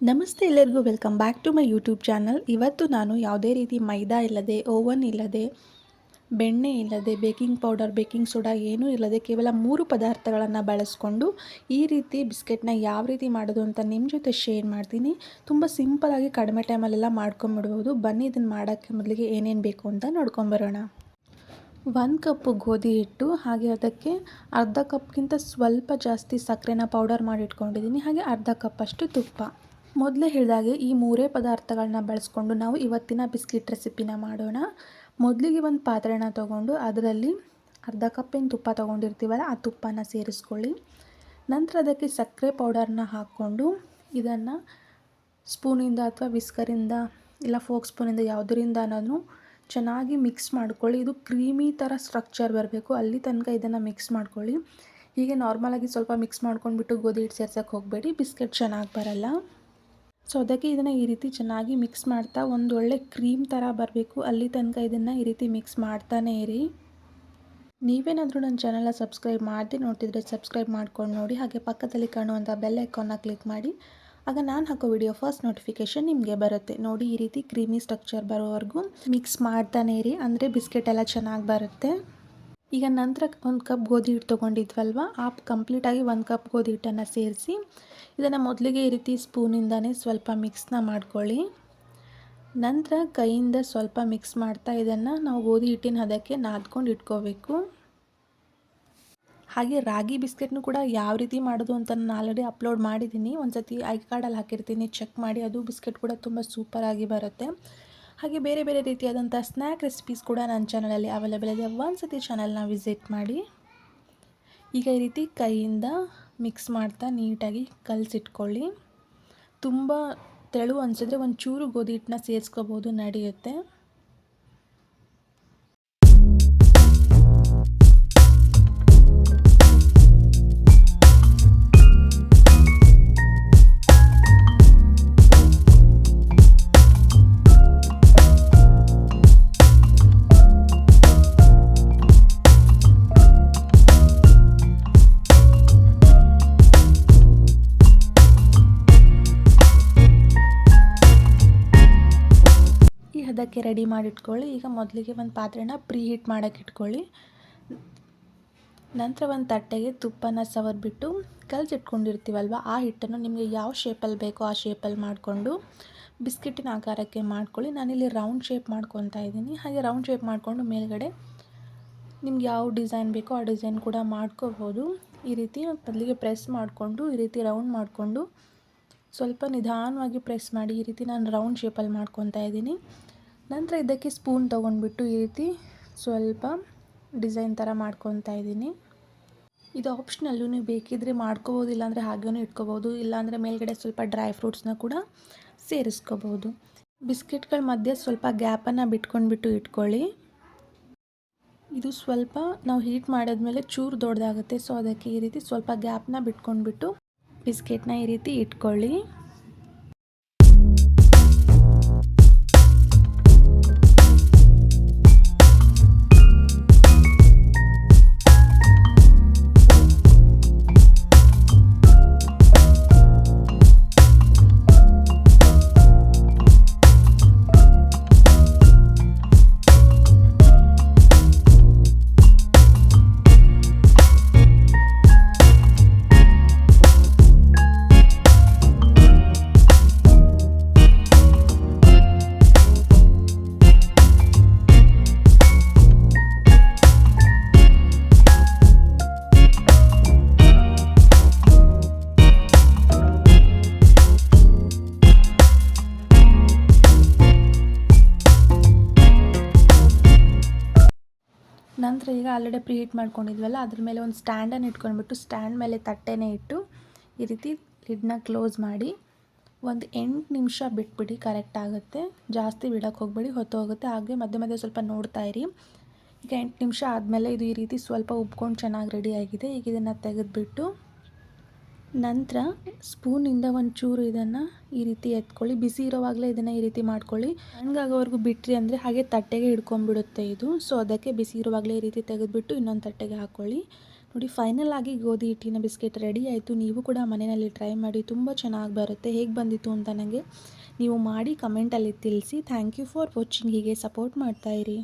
ನಮಸ್ತೆ ಎಲ್ಲರಿಗೂ welcome back to my YouTube channel ಇವತ್ತು ನಾನು ಯಾವುದೇ ರೀತಿ ಮೈದಾ ಇಲ್ಲದೆ ಓವನ್ ಇಲ್ಲದೆ, ಬೆಣ್ಣೆ ಇಲ್ಲದೆ ಬೇಕಿಂಗ್ ಪೌಡರ್ ಬೇಕಿಂಗ್ ಸೋಡಾ ಏನೂ ಇಲ್ಲದೆ ಕೇವಲ ಮೂರು ಪದಾರ್ಥಗಳನ್ನು ಬಳಸ್ಕೊಂಡು ಈ ರೀತಿ ಬಿಸ್ಕೆಟ್ನ ಯಾವ ರೀತಿ ಮಾಡೋದು ಅಂತ ನಿಮ್ಮ ಜೊತೆ ಶೇರ್ ಮಾಡ್ತೀನಿ. ತುಂಬ ಸಿಂಪಲಾಗಿ ಕಡಿಮೆ ಟೈಮಲ್ಲೆಲ್ಲ ಮಾಡ್ಕೊಂಬಿಡ್ಬೋದು ಬನ್ನಿ ಇದನ್ನು ಮಾಡೋಕ್ಕೆ ಮೊದಲಿಗೆ ಏನೇನು ಬೇಕು ಅಂತ ನೋಡ್ಕೊಂಬರೋಣ ಒಂದು ಕಪ್ಪು ಗೋಧಿ ಹಿಟ್ಟು, ಹಾಗೆ ಅದಕ್ಕೆ ಅರ್ಧ ಕಪ್ಗಿಂತ ಸ್ವಲ್ಪ ಜಾಸ್ತಿ ಸಕ್ಕರೆನ ಪೌಡರ್ ಮಾಡಿ ಇಟ್ಕೊಂಡಿದ್ದೀನಿ. ಹಾಗೆ ಅರ್ಧ ಕಪ್ಪಷ್ಟು ತುಪ್ಪ. ಮೊದಲೇ ಹೇಳಿದಾಗೆ ಈ ಮೂರೇ ಪದಾರ್ಥಗಳನ್ನ ಬಳಸ್ಕೊಂಡು ನಾವು ಇವತ್ತಿನ ಬಿಸ್ಕಿಟ್ ರೆಸಿಪಿನ ಮಾಡೋಣ. ಮೊದಲಿಗೆ ಒಂದು ಪಾತ್ರೆನ ತೊಗೊಂಡು ಅದರಲ್ಲಿ ಅರ್ಧ ಕಪ್ಪಿನ ತುಪ್ಪ ತೊಗೊಂಡಿರ್ತೀವಲ್ಲ, ಆ ತುಪ್ಪನ ಸೇರಿಸ್ಕೊಳ್ಳಿ. ನಂತರ ಅದಕ್ಕೆ ಸಕ್ಕರೆ ಪೌಡರ್ನ ಹಾಕ್ಕೊಂಡು ಇದನ್ನು ಸ್ಪೂನಿಂದ ಅಥವಾ ವಿಸ್ಕರಿಂದ ಇಲ್ಲ ಫೋಕ್ ಸ್ಪೂನಿಂದ ಯಾವುದರಿಂದನೂ ಚೆನ್ನಾಗಿ ಮಿಕ್ಸ್ ಮಾಡ್ಕೊಳ್ಳಿ. ಇದು ಕ್ರೀಮಿ ಥರ ಸ್ಟ್ರಕ್ಚರ್ ಬರಬೇಕು. ಅಲ್ಲಿ ತನಕ ಇದನ್ನು ಮಿಕ್ಸ್ ಮಾಡ್ಕೊಳ್ಳಿ. ಹೀಗೆ ನಾರ್ಮಲಾಗಿ ಸ್ವಲ್ಪ ಮಿಕ್ಸ್ ಮಾಡ್ಕೊಂಡ್ಬಿಟ್ಟು ಗೋಧಿ ಹಿಟ್ಟು ಸೇರ್ಸೋಕ್ಕೆ ಹೋಗಬೇಡಿ. ಬಿಸ್ಕೆಟ್ ಚೆನ್ನಾಗಿ ಬರಲ್ಲ. ಸೊ ಅದಕ್ಕೆ ಇದನ್ನು ಈ ರೀತಿ ಚೆನ್ನಾಗಿ ಮಿಕ್ಸ್ ಮಾಡ್ತಾ ಒಂದು ಒಳ್ಳೆ ಕ್ರೀಮ್ ಥರ ಬರಬೇಕು. ಅಲ್ಲಿ ತನಕ ಇದನ್ನು ಈ ರೀತಿ ಮಿಕ್ಸ್ ಮಾಡ್ತಾನೇ ಇರಿ. ನೀವೇನಾದರೂ ನನ್ನ ಚಾನಲ್ನ ಸಬ್ಸ್ಕ್ರೈಬ್ ಮಾಡದೆ ನೋಡ್ತಿದ್ರೆ ಸಬ್ಸ್ಕ್ರೈಬ್ ಮಾಡ್ಕೊಂಡು ನೋಡಿ. ಹಾಗೆ ಪಕ್ಕದಲ್ಲಿ ಕಾಣುವಂಥ ಬೆಲ್ ಐಕಾನ್ನ ಕ್ಲಿಕ್ ಮಾಡಿ. ಆಗ ನಾನು ಹಾಕೋ ವಿಡಿಯೋ ಫಸ್ಟ್ ನೋಟಿಫಿಕೇಷನ್ ನಿಮಗೆ ಬರುತ್ತೆ. ನೋಡಿ ಈ ರೀತಿ ಕ್ರೀಮಿ ಸ್ಟ್ರಕ್ಚರ್ ಬರೋವರೆಗೂ ಮಿಕ್ಸ್ ಮಾಡ್ತಾನೆ ಇರಿ. ಅಂದರೆ ಬಿಸ್ಕೆಟ್ ಎಲ್ಲ ಚೆನ್ನಾಗಿ ಬರುತ್ತೆ. ಈಗ ನಂತರ ಒಂದು ಕಪ್ ಗೋಧಿ ಹಿಟ್ಟು ತೊಗೊಂಡಿದ್ವಲ್ವ? ಆ ಕಂಪ್ಲೀಟಾಗಿ ಒಂದು ಕಪ್ ಗೋಧಿ ಹಿಟ್ಟನ್ನು ಸೇರಿಸಿ, ಇದನ್ನು ಮೊದಲಿಗೆ ಈ ರೀತಿ ಸ್ಪೂನಿಂದನೇ ಸ್ವಲ್ಪ ಮಿಕ್ಸ್ನ ಮಾಡ್ಕೊಳ್ಳಿ. ನಂತರ ಕೈಯಿಂದ ಸ್ವಲ್ಪ ಮಿಕ್ಸ್ ಮಾಡ್ತಾ ಇದನ್ನು ನಾವು ಗೋಧಿ ಹಿಟ್ಟಿನ ಹದಕ್ಕೆ ನಾದ್ಕೊಂಡು ಇಟ್ಕೋಬೇಕು. ಹಾಗೆ ರಾಗಿ ಬಿಸ್ಕೆಟ್ನು ಕೂಡ ಯಾವ ರೀತಿ ಮಾಡೋದು ಅಂತ ನಾನು ಆಲ್ರೆಡಿ ಅಪ್ಲೋಡ್ ಮಾಡಿದ್ದೀನಿ ಒಂದು ಸತಿ ಐ ಕಾರ್ಡಲ್ಲಿ ಹಾಕಿರ್ತೀನಿ, ಚೆಕ್ ಮಾಡಿ. ಅದು ಬಿಸ್ಕೆಟ್ ಕೂಡ ತುಂಬ ಸೂಪರಾಗಿ ಬರುತ್ತೆ. ಹಾಗೆ ಬೇರೆ ಬೇರೆ ರೀತಿಯಾದಂಥ ಸ್ನ್ಯಾಕ್ ರೆಸಿಪೀಸ್ ಕೂಡ ನನ್ನ ಚಾನಲಲ್ಲಿ ಅವೈಲೇಬಲ್ ಇದೆ. ಒಂದು ಸತಿ ಚಾನಲ್ನ ವಿಸಿಟ್ ಮಾಡಿ. ಈಗ ಈ ರೀತಿ ಕೈಯಿಂದ ಮಿಕ್ಸ್ ಮಾಡ್ತಾ ನೀಟಾಗಿ ಕಲಸಿಟ್ಕೊಳ್ಳಿ. ತುಂಬ ತೆಳು ಅನಿಸಿದ್ರೆ ಒಂದು ಚೂರು ಗೋಧಿ ಹಿಟ್ಟನ್ನ ಸೇರಿಸ್ಕೋಬೋದು, ನಡೆಯುತ್ತೆ. ಅದಕ್ಕೆ ರೆಡಿ ಮಾಡಿಟ್ಕೊಳ್ಳಿ. ಈಗ ಮೊದಲಿಗೆ ಒಂದು ಪಾತ್ರೆನ ಪ್ರೀ ಹೀಟ್ ಮಾಡೋಕ್ಕೆ ಇಟ್ಕೊಳ್ಳಿ. ನಂತರ ಒಂದು ತಟ್ಟೆಗೆ ತುಪ್ಪನ ಸವರ್ಬಿಟ್ಟು ಕಲಸಿಟ್ಕೊಂಡಿರ್ತೀವಲ್ವ, ಆ ಹಿಟ್ಟನ್ನು ನಿಮಗೆ ಯಾವ ಶೇಪಲ್ಲಿ ಬೇಕೋ ಆ ಶೇಪಲ್ಲಿ ಮಾಡಿಕೊಂಡು ಬಿಸ್ಕಿಟಿನ ಆಕಾರಕ್ಕೆ ಮಾಡ್ಕೊಳ್ಳಿ. ನಾನಿಲ್ಲಿ ರೌಂಡ್ ಶೇಪ್ ಮಾಡ್ಕೊತಾ ಇದ್ದೀನಿ. ಹಾಗೆ ರೌಂಡ್ ಶೇಪ್ ಮಾಡಿಕೊಂಡು ಮೇಲ್ಗಡೆ ನಿಮ್ಗೆ ಯಾವ ಡಿಸೈನ್ ಬೇಕೋ ಆ ಡಿಸೈನ್ ಕೂಡ ಮಾಡ್ಕೋಬೋದು. ಈ ರೀತಿ ಮೊದಲಿಗೆ ಪ್ರೆಸ್ ಮಾಡಿಕೊಂಡು, ಈ ರೀತಿ ರೌಂಡ್ ಮಾಡಿಕೊಂಡು ಸ್ವಲ್ಪ ನಿಧಾನವಾಗಿ ಪ್ರೆಸ್ ಮಾಡಿ ಈ ರೀತಿ ನಾನು ರೌಂಡ್ ಶೇಪಲ್ಲಿ ಮಾಡ್ಕೊತಾ ಇದ್ದೀನಿ. ನಂತರ ಇದಕ್ಕೆ ಸ್ಪೂನ್ ತೊಗೊಂಡ್ಬಿಟ್ಟು ಈ ರೀತಿ ಸ್ವಲ್ಪ ಡಿಸೈನ್ ಥರ ಮಾಡ್ಕೊತಾ ಇದ್ದೀನಿ. ಇದು ಆಪ್ಷನಲ್ಲೂ ನೀವು ಬೇಕಿದ್ರೆ ಮಾಡ್ಕೋಬೋದು ಇಲ್ಲಾಂದರೆ ಹಾಗೇನೂ ಇಟ್ಕೋಬೋದು, ಇಲ್ಲಾಂದರೆ ಮೇಲ್ಗಡೆ ಸ್ವಲ್ಪ ಡ್ರೈ ಫ್ರೂಟ್ಸ್ನ ಕೂಡ ಸೇರಿಸ್ಕೋಬೋದು. ಬಿಸ್ಕೆಟ್ಗಳ ಮಧ್ಯೆ ಸ್ವಲ್ಪ ಗ್ಯಾಪನ್ನು ಬಿಟ್ಕೊಂಡ್ಬಿಟ್ಟು ಇಟ್ಕೊಳ್ಳಿ. ಇದು ಸ್ವಲ್ಪ ನಾವು ಹೀಟ್ ಮಾಡಿದ್ಮೇಲೆ ಚೂರು ದೊಡ್ಡದಾಗುತ್ತೆ ಸೊ ಅದಕ್ಕೆ ಈ ರೀತಿ ಸ್ವಲ್ಪ ಗ್ಯಾಪ್ನ ಬಿಟ್ಕೊಂಡ್ಬಿಟ್ಟು ಬಿಸ್ಕೆಟ್ನ ಈ ರೀತಿ ಇಟ್ಕೊಳ್ಳಿ. ನಂತರ ಈಗ ಆಲ್ರೆಡಿ ಪ್ರೀ ಹೀಟ್ ಮಾಡ್ಕೊಂಡಿದ್ವಲ್ಲ, ಅದ್ರ ಮೇಲೆ ಒಂದು ಸ್ಟ್ಯಾಂಡನ್ನು ಇಟ್ಕೊಂಡ್ಬಿಟ್ಟು ಸ್ಟ್ಯಾಂಡ್ ಮೇಲೆ ತಟ್ಟೆನೇ ಇಟ್ಟು ಈ ರೀತಿ ಲಿಡ್ನ ಕ್ಲೋಸ್ ಮಾಡಿ ಒಂದು ಎಂಟು ನಿಮಿಷ ಬಿಟ್ಬಿಡಿ, ಕರೆಕ್ಟ್ ಆಗುತ್ತೆ. ಜಾಸ್ತಿ ಬಿಡೋಕ್ಕೆ ಹೋಗಬೇಡಿ, ಹೊತ್ತು ಹೋಗುತ್ತೆ. ಹಾಗೆ ಮಧ್ಯೆ ಮಧ್ಯೆ ಸ್ವಲ್ಪ ನೋಡ್ತಾ ಇರಿ. ಈಗ ಎಂಟು ನಿಮಿಷ ಆದಮೇಲೆ ಇದು ಈ ರೀತಿ ಸ್ವಲ್ಪ ಉಬ್ಕೊಂಡು ಚೆನ್ನಾಗಿ ರೆಡಿ ಆಗಿದೆ. ಈಗ ಇದನ್ನು ತೆಗೆದುಬಿಟ್ಟು ನಂತರ ಸ್ಪೂನಿಂದ ಒಂದು ಚೂರು ಇದನ್ನು ಈ ರೀತಿ ಎತ್ಕೊಳ್ಳಿ. ಬಿಸಿ ಇರೋವಾಗಲೇ ಇದನ್ನು ಈ ರೀತಿ ಮಾಡ್ಕೊಳ್ಳಿ. ಹಂಗಾಗೋವರೆಗೂ ಬಿಟ್ರಿ ಅಂದರೆ ಹಾಗೆ ತಟ್ಟೆಗೆ ಹಿಡ್ಕೊಂಡ್ಬಿಡುತ್ತೆ ಇದು. ಸೊ ಅದಕ್ಕೆ ಬಿಸಿ ಇರುವಾಗಲೇ ಈ ರೀತಿ ತೆಗೆದುಬಿಟ್ಟು ಇನ್ನೊಂದು ತಟ್ಟೆಗೆ ಹಾಕ್ಕೊಳ್ಳಿ ನೋಡಿ ಫೈನಲ್ ಆಗಿ ಗೋಧಿ ಹಿಟ್ಟಿನ ಬಿಸ್ಕೆಟ್ ರೆಡಿ ಆಯಿತು. ನೀವು ಕೂಡ ಮನೆಯಲ್ಲಿ ಟ್ರೈ ಮಾಡಿ, ತುಂಬ ಚೆನ್ನಾಗಿ ಬರುತ್ತೆ. ಹೇಗೆ ಬಂದಿತ್ತು ಅಂತ ನನಗೆ ನೀವು ಮಾಡಿ ಕಮೆಂಟಲ್ಲಿ ತಿಳಿಸಿ. ಥ್ಯಾಂಕ್ ಯು ಫಾರ್ ವಾಚಿಂಗ್ ಹೀಗೆ ಸಪೋರ್ಟ್ ಮಾಡ್ತಾಯಿರಿ